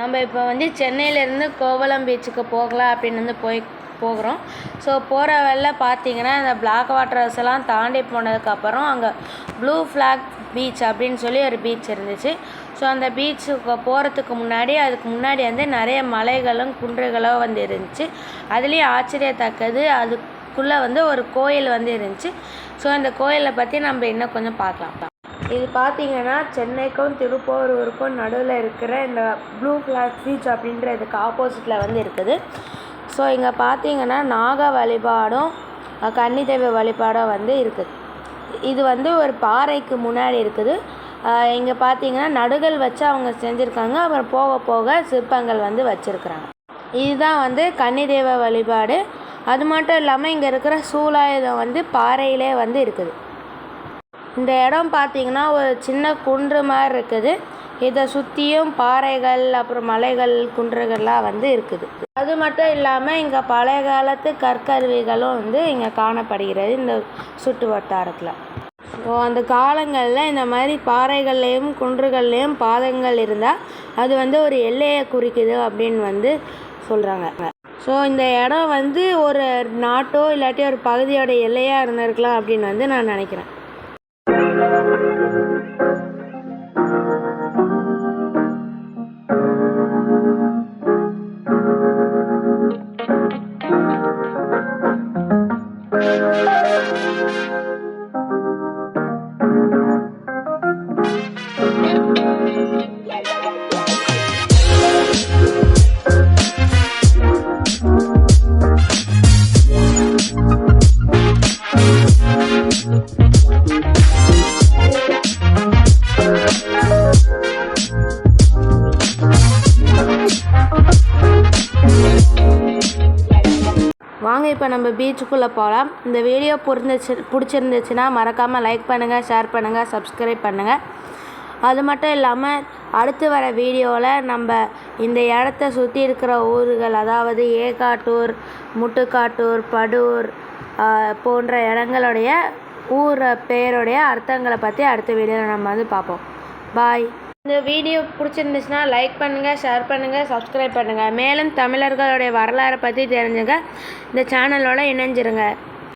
நம்ம இப்போ வந்து சென்னையிலேருந்து கோவளம் பீச்சுக்கு போகலாம் அப்படின்னு வந்து போய் போகிறோம். ஸோ போகிற வழியில் பார்த்தீங்கன்னா இந்த பிளாக் வாட்டர்ஸ் எல்லாம் தாண்டி போனதுக்கப்புறம் அங்கே ப்ளூ ஃப்ளாக் பீச் அப்படின்னு சொல்லி ஒரு பீச் இருந்துச்சு. ஸோ அந்த பீச்சுக்கு போகிறதுக்கு முன்னாடி அதுக்கு முன்னாடி வந்து நிறைய மலைகளும் குன்றுகளும் வந்து இருந்துச்சு. அதுலேயும் ஆச்சரியத்தக்கது அதுக்குள்ளே வந்து ஒரு கோயில் வந்து இருந்துச்சு. ஸோ அந்த கோயிலை பற்றி நம்ம இன்னும் கொஞ்சம் பார்க்கலாம். இது பார்த்தீங்கன்னா சென்னைக்கும் திருப்போரூருக்கும் நடுவில் இருக்கிற இந்த ப்ளூ ஃப்ளாக் பீச் அப்படின்றதுக்கு ஆப்போசிட்டில் வந்து இருக்குது. ஸோ இங்கே பார்த்தீங்கன்னா நாக வழிபாடும் கன்னி தெய்வ வழிபாடும் வந்து இருக்குது இது வந்து ஒரு பாறைக்கு முன்னாடி இருக்குது. இங்கே பார்த்தீங்கன்னா நடுகள் வச்சு அவங்க செஞ்சுருக்காங்க. அப்புறம் போக போக சிற்பங்கள் வந்து வச்சுருக்குறாங்க. இதுதான் வந்து கன்னி தெய்வ வழிபாடு. அது மட்டும் இல்லாமல் இங்கே இருக்கிற சூலாயுதம் வந்து பாறையிலே வந்து இருக்குது. இந்த இடம் பார்த்தீங்கன்னா ஒரு சின்ன குன்று மாதிரி இருக்குது. இதை சுற்றியும் பாறைகள் அப்புறம் மலைகள் குன்றுகள்லாம் வந்து இருக்குது. அது மட்டும் இல்லாமல் இங்கே பழைய காலத்து கற்கருவிகளும் வந்து இங்கே காணப்படுகிறது இந்த சுற்று வட்டாரத்தில். ஸோ அந்த காலங்களில் இந்த மாதிரி பாறைகள்லேயும் குன்றுகள்லேயும் பாதங்கள் இருந்தால் அது வந்து ஒரு எல்லையை குறிக்குது அப்படின்னு வந்து சொல்கிறாங்க ஸோ இந்த இடம் வந்து ஒரு நாட்டோ இல்லாட்டி ஒரு பகுதியோட எல்லையாக இருந்திருக்கலாம் அப்படின்னு வந்து நான் நினைக்கிறேன். Thank mm -hmm. you. வாங்க இப்போ நம்ம பீச்சுக்குள்ளே போகலாம் இந்த வீடியோ புரிஞ்சிச்சு பிடிச்சிருந்துச்சுன்னா மறக்காமல் லைக் பண்ணுங்கள் ஷேர் பண்ணுங்கள் சப்ஸ்கிரைப் பண்ணுங்கள் அது மட்டும் இல்லாமல் அடுத்து வர வீடியோவில் நம்ம இந்த இடத்த சுற்றி இருக்கிற ஊர்கள் அதாவது ஏகாட்டூர் முட்டுக்காட்டூர் படூர் போன்ற இடங்களுடைய ஊர் பேருடைய அர்த்தங்களை பற்றி அடுத்த வீடியோவில் நம்ம வந்து பார்ப்போம். பாய் இந்த வீடியோ பிடிச்சிருந்துச்சுன்னா லைக் பண்ணுங்கள் ஷேர் பண்ணுங்கள் சப்ஸ்கிரைப் பண்ணுங்கள் மேலும் தமிழர்களுடைய வரலாறை பற்றி தெரிஞ்சுங்க. இந்த சேனலோட இணைஞ்சிருங்க.